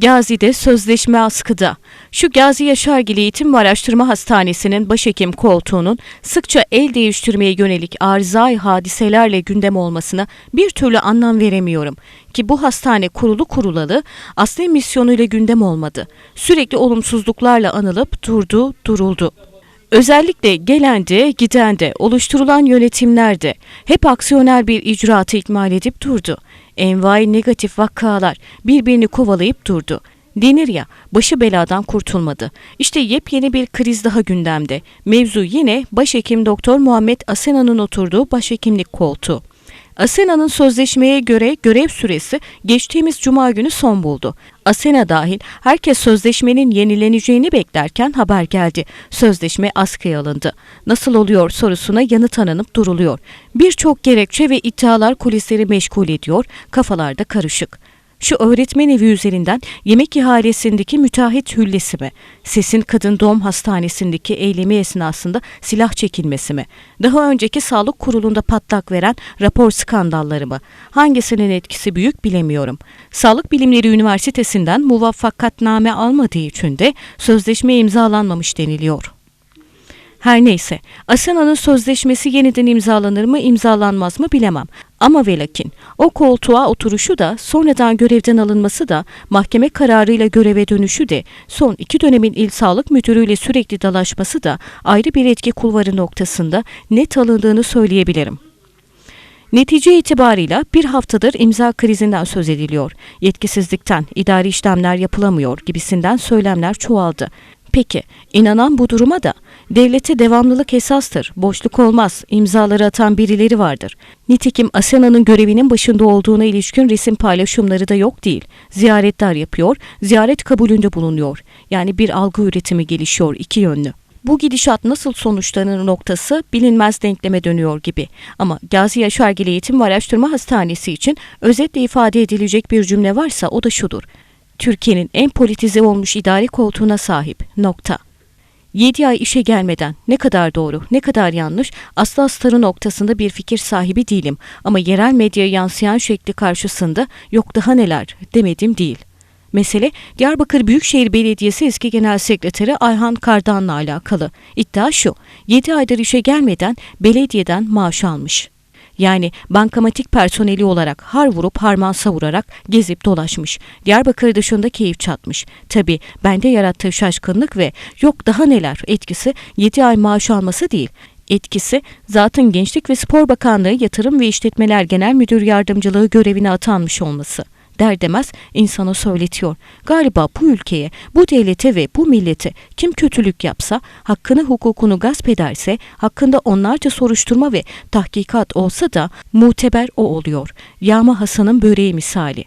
Gazi'de sözleşme askıda. Şu Gazi Yaşargil Eğitim ve Araştırma Hastanesi'nin başhekim koltuğunun sıkça el değiştirmeye yönelik arızai hadiselerle gündem olmasına bir türlü anlam veremiyorum. Ki bu hastane kurulu kurulalı asli misyonuyla gündem olmadı. Sürekli olumsuzluklarla anılıp durdu, duruldu. Özellikle gelende, gidende, oluşturulan yönetimlerde hep aksiyoner bir icraatı ikmal edip durdu. Envai negatif vakalar birbirini kovalayıp durdu. Denir ya, başı beladan kurtulmadı. İşte yepyeni bir kriz daha gündemde. Mevzu yine başhekim Doktor Muhammed Asena'nın oturduğu başhekimlik koltuğu. Asena'nın sözleşmeye göre görev süresi geçtiğimiz cuma günü son buldu. Asena dahil herkes sözleşmenin yenileneceğini beklerken haber geldi. Sözleşme askıya alındı. Nasıl oluyor sorusuna yanıt aranıp duruluyor. Birçok gerekçe ve iddialar kulisleri meşgul ediyor, kafalarda karışık. Şu öğretmen evi üzerinden yemek ihalesindeki müteahhit hüllesi mi? Sesin kadın doğum hastanesindeki eylemi esnasında silah çekilmesi mi? Daha önceki sağlık kurulunda patlak veren rapor skandalları mı? Hangisinin etkisi büyük bilemiyorum. Sağlık Bilimleri Üniversitesi'nden muvaffakatname almadığı için de sözleşme imzalanmamış deniliyor. Her neyse, Asena'nın sözleşmesi yeniden imzalanır mı imzalanmaz mı bilemem. Ama ve lakin o koltuğa oturuşu da sonradan görevden alınması da mahkeme kararıyla göreve dönüşü de son iki dönemin il sağlık müdürüyle sürekli dalaşması da ayrı bir etki kulvarı noktasında net alındığını söyleyebilirim. Netice itibarıyla bir haftadır imza krizinden söz ediliyor. Yetkisizlikten, idari işlemler yapılamıyor gibisinden söylemler çoğaldı. Peki, inanan bu duruma da devlete devamlılık esastır, boşluk olmaz, imzaları atan birileri vardır. Nitekim Asena'nın görevinin başında olduğuna ilişkin resim paylaşımları da yok değil. Ziyaretler yapıyor, ziyaret kabulünde bulunuyor. Yani bir algı üretimi gelişiyor iki yönlü. Bu gidişat nasıl sonuçlanır noktası bilinmez denkleme dönüyor gibi. Ama Gazi Yaşargil Eğitim ve Araştırma Hastanesi için özetle ifade edilecek bir cümle varsa o da şudur. Türkiye'nin en politize olmuş idari koltuğuna sahip. Nokta. 7 ay işe gelmeden ne kadar doğru, ne kadar yanlış asla astarı noktasında bir fikir sahibi değilim. Ama yerel medyaya yansıyan şekli karşısında yok daha neler demedim değil. Mesele Diyarbakır Büyükşehir Belediyesi eski genel sekreteri Ayhan Kardan'la alakalı. İddia şu, 7 aydır işe gelmeden belediyeden maaş almış. Yani bankamatik personeli olarak har vurup harman savurarak gezip dolaşmış. Diyarbakır dışında keyif çatmış. Tabi bende yarattığı şaşkınlık ve yok daha neler etkisi 7 ay maaş alması değil. Etkisi zaten Gençlik ve Spor Bakanlığı Yatırım ve İşletmeler Genel Müdür Yardımcılığı görevine atanmış olması der demez insana söyletiyor. Galiba bu ülkeye, bu devlete ve bu millete kim kötülük yapsa, hakkını hukukunu gasp ederse, hakkında onlarca soruşturma ve tahkikat olsa da muteber o oluyor. Yağma Hasan'ın böreği misali.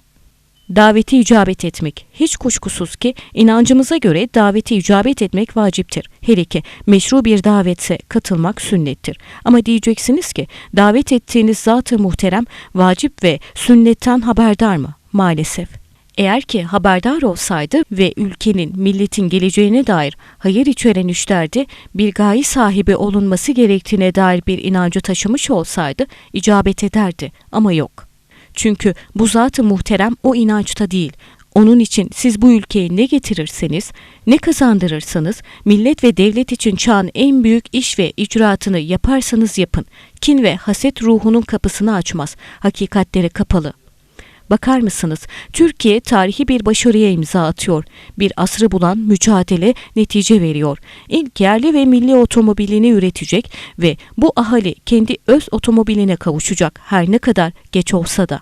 Daveti icabet etmek. Hiç kuşkusuz ki inancımıza göre daveti icabet etmek vaciptir. Hele ki meşru bir davetse katılmak sünnettir. Ama diyeceksiniz ki davet ettiğiniz zat-ı muhterem vacip ve sünnetten haberdar mı? Maalesef. Eğer ki haberdar olsaydı ve ülkenin, milletin geleceğine dair hayır içeren işlerde bir gayi sahibi olunması gerektiğine dair bir inancı taşımış olsaydı icabet ederdi ama yok. Çünkü bu zat-ı muhterem o inançta değil. Onun için siz bu ülkeye ne getirirseniz, ne kazandırırsanız, millet ve devlet için çağın en büyük iş ve icraatını yaparsanız yapın. Kin ve haset ruhunun kapısını açmaz, hakikatlere kapalı. Bakar mısınız? Türkiye tarihi bir başarıya imza atıyor. Bir asrı bulan mücadele netice veriyor. İlk yerli ve milli otomobilini üretecek ve bu ahali kendi öz otomobiline kavuşacak her ne kadar geç olsa da.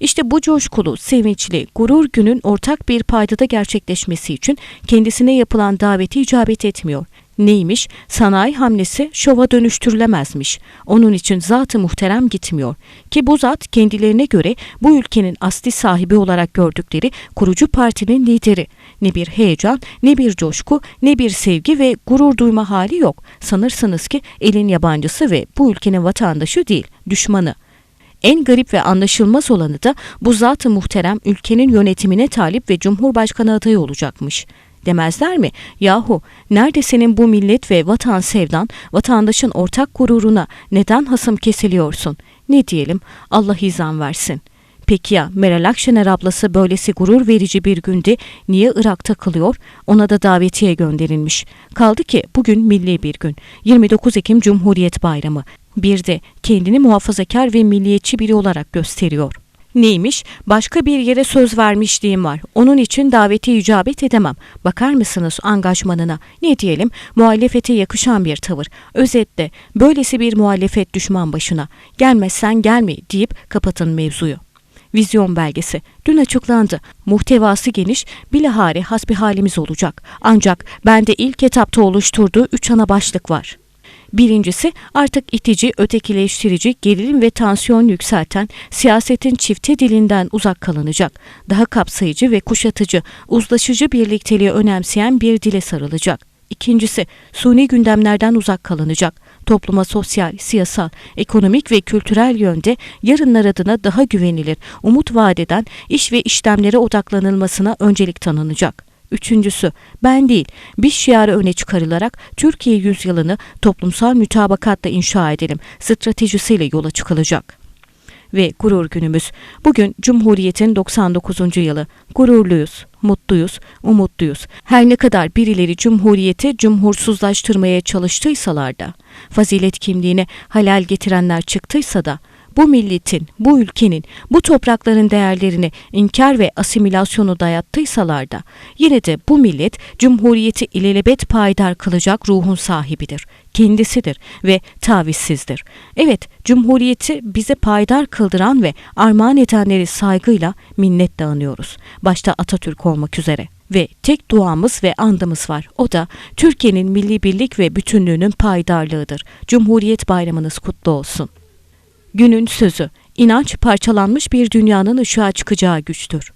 İşte bu coşkulu, sevinçli, gurur günün ortak bir paydada gerçekleşmesi için kendisine yapılan daveti icabet etmiyor. Neymiş? Sanayi hamlesi şova dönüştürülemezmiş. Onun için zatı muhterem gitmiyor. Ki bu zat kendilerine göre bu ülkenin asli sahibi olarak gördükleri kurucu partinin lideri. Ne bir heyecan, ne bir coşku, ne bir sevgi ve gurur duyma hali yok. Sanırsınız ki elin yabancısı ve bu ülkenin vatandaşı değil, düşmanı. En garip ve anlaşılmaz olanı da bu zat-ı muhterem ülkenin yönetimine talip ve cumhurbaşkanı adayı olacakmış demezler mi? Yahu nerede senin bu millet ve vatan sevdan, vatandaşın ortak gururuna neden hasım kesiliyorsun? Ne diyelim Allah izan versin. Peki ya Meral Akşener ablası böylesi gurur verici bir günde niye Irak'ta kalıyor? Ona da davetiye gönderilmiş. Kaldı ki bugün milli bir gün. 29 Ekim Cumhuriyet Bayramı. Bir de kendini muhafazakar ve milliyetçi biri olarak gösteriyor. Neymiş? Başka bir yere söz vermişliğim var. Onun için daveti icabet edemem. Bakar mısınız angajmanına? Ne diyelim? Muhalefete yakışan bir tavır. Özetle böylesi bir muhalefet düşman başına. Gelmezsen gelme deyip kapatın mevzuyu. Vizyon belgesi dün açıklandı. Muhtevası geniş, bilahare hasbihalimiz olacak. Ancak bende ilk etapta oluşturduğu üç ana başlık var. Birincisi artık itici, ötekileştirici, gerilim ve tansiyon yükselten siyasetin çifte dilinden uzak kalınacak. Daha kapsayıcı ve kuşatıcı, uzlaşıcı birlikteliği önemseyen bir dile sarılacak. İkincisi, suni gündemlerden uzak kalınacak. Topluma sosyal, siyasal, ekonomik ve kültürel yönde yarınlar adına daha güvenilir, umut vadeden iş ve işlemlere odaklanılmasına öncelik tanınacak. Üçüncüsü, ben değil, biz şiarı öne çıkarılarak Türkiye yüzyılını toplumsal mütabakatla inşa edelim stratejisiyle yola çıkılacak. Ve gurur günümüz. Bugün Cumhuriyet'in 99. yılı. Gururluyuz, mutluyuz, umutluyuz. Her ne kadar birileri Cumhuriyeti cumhursuzlaştırmaya çalıştıysalar da, fazilet kimliğine halal getirenler çıktıysa da, bu milletin, bu ülkenin, bu toprakların değerlerini inkar ve asimilasyonu dayattıysalar da yine de bu millet cumhuriyeti ilelebet payidar kılacak ruhun sahibidir. Kendisidir ve tavizsizdir. Evet, cumhuriyeti bize payidar kıldıran ve armağan edenleri saygıyla minnetle anıyoruz. Başta Atatürk olmak üzere ve tek duamız ve andımız var. O da Türkiye'nin milli birlik ve bütünlüğünün paydarlığıdır. Cumhuriyet bayramınız kutlu olsun. Günün sözü, inanç parçalanmış bir dünyanın ışığa çıkacağı güçtür.